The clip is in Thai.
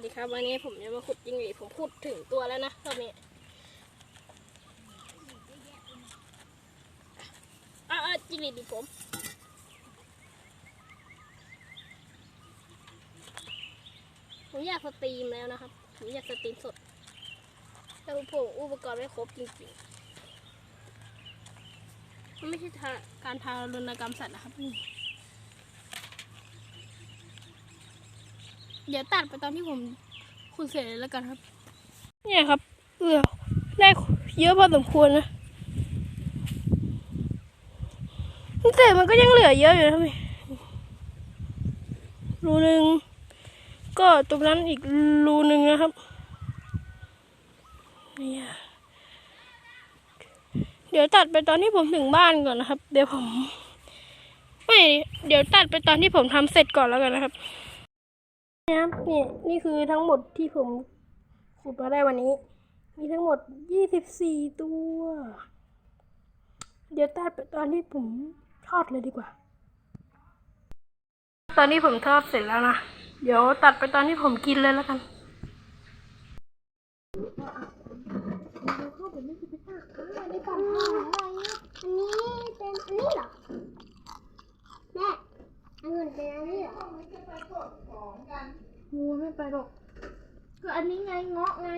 วัสดีครับ วันนี้ผมจะมาขุดจิงหรีผมขุดถึงตัวแล้วนะรอบนี้อะอะจิ้งหรีดิผมผมอยากสตรีมแล้วนะครับ ผมอยากสตรีมสด แต่ผมอุปกรณ์ไม่ครบจริงๆมันไม่ใช่การทารุณกรรมสัตว์นะครับ เดี๋ยวตัดไปตอนที่ผมคุณเสร็จเลยแล้วกันครับ เนี่ยครับเออได้เยอะพอสมควรนะแต่มันก็ยังเหลือเยอะอยู่นะพี่รูหนึ่งก็ตรงนั้นอีกรูหนึ่งนะครับเนี่ยเดี๋ยวตัดไปตอนที่ผมถึงบ้านก่อนนะครับ เดี๋ยวผม ไม่ เดี๋ยวตัดไปตอนที่ผมทำเสร็จก่อนแล้วกันนะครับ นะครับนี่นี่คือทั้งหมดที่ผมขุดมาได้วันนี้ มีทั้งหมดยี่สิบสี่ตัว เดี๋ยวตัดไปตอนที่ผมทอดเลยดีกว่า ตอนนี้ผมทอดเสร็จแล้วนะ เดี๋ยวตัดไปตอนที่ผมกินเลยแล้วกันนี้ก่อนพ่ออันนี้เป็นอันนี้เหรอ แม่อันนี้เป็น มันนี้เหรองกันงูไม่ไปหรอกก็อันนี้ไงเงาะไง